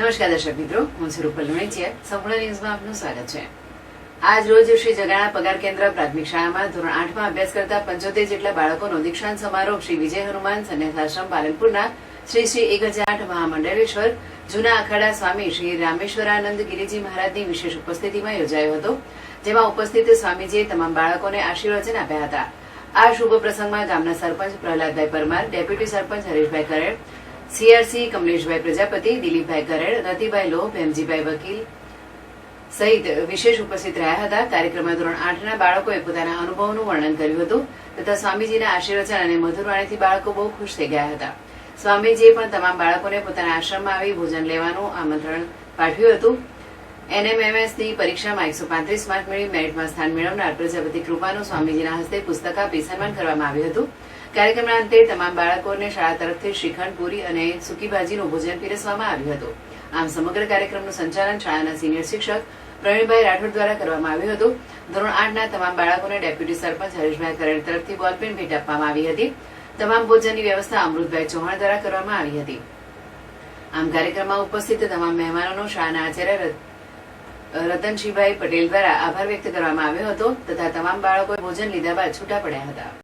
નમસ્કાર દર્શક મિત્રો, હું છું રૂપલ સંપૂર્ણ ન્યૂઝમાં આપનું સ્વાગત છે. આજ રોજ શ્રી જગાણા પગાર કેન્દ્ર પ્રાથમિક શાળામાં ધોરણ આઠમાં અભ્યાસ કરતા પંચોતેર જેટલા બાળકોનો દીક્ષાંત સમારોહ શ્રી વિજય હનુમાન સંન્યાસાશ્રમ પાલનપુરના શ્રી શ્રી એક હજાર આઠ મહામંડળેશ્વર જૂના અખાડા સ્વામી શ્રી રામેશ્વરાનંદ ગિરિજી મહારાજની વિશેષ ઉપસ્થિતિમાં યોજાયો હતો, જેમાં ઉપસ્થિત સ્વામીજીએ તમામ બાળકોને આશીર્વચન આપ્યા હતા. આ શુભ પ્રસંગમાં ગામના સરપંચ પ્રહલાદભાઈ પરમાર, ડેપ્યુટી સરપંચ હરીશભાઈ કરેડ સીઆરસી કમલેશભાઈ પ્રજાપતિ, દિલીપભાઈ કરેડ રતિભાઈ લોહ ભેમજીભાઈ વકીલ સહિત વિશેષ ઉપસ્થિત રહ્યા હતા. કાર્યક્રમમાં ધોરણ આઠના બાળકોએ પોતાના અનુભવનું વર્ણન કર્યું હતું તથા સ્વામીજીના આશીર્વચન અને મધુરવાણીથી બાળકો બહુ ખુશ થઈ ગયા હતા. સ્વામીજીએ પણ તમામ બાળકોને પોતાના આશ્રમમાં આવી ભોજન લેવાનું આમંત્રણ પાઠવ્યું હતું. એનએમએમએસની પરીક્ષામાં એકસો પાંત્રીસ માર્ક મેળવી મેરિટમાં સ્થાન મેળવનાર પ્રજાપતિ કૃપાનું સ્વામીજીના હસ્તે પુસ્તક આપી સન્માન કરવામાં આવ્યું હતું. કાર્યક્રમના અંતે તમામ બાળકોને શાળા તરફથી શ્રીખંડ પૂરી અને સૂકી ભાજીનું પીરસવામાં આવ્યું હતું. આમ સમગ્ર કાર્યક્રમનું સંચાલન શાળાના સિનિયર શિક્ષક પ્રવીણભાઈ રાઠોડ દ્વારા કરવામાં આવ્યું હતું. ધોરણ આઠના તમામ બાળકોને ડેપ્યુટી સરપંચ હરીશભાઈ કરેડ તરફથી બોલપેન ભેટ આપવામાં આવી હતી. તમામ ભોજનની વ્યવસ્થા અમૃતભાઈ ચૌહાણ દ્વારા કરવામાં આવી હતી. આમ કાર્યક્રમમાં ઉપસ્થિત તમામ મહેમાનોનો શાળાના આચાર્ય રત- રતનશીભાઈ પટેલ દ્વારા આભાર વ્યક્ત કરવામાં આવ્યો હતો તથા તમામ બાળકોએ ભોજન લીધા બાદ છૂટા પડ્યા હતા.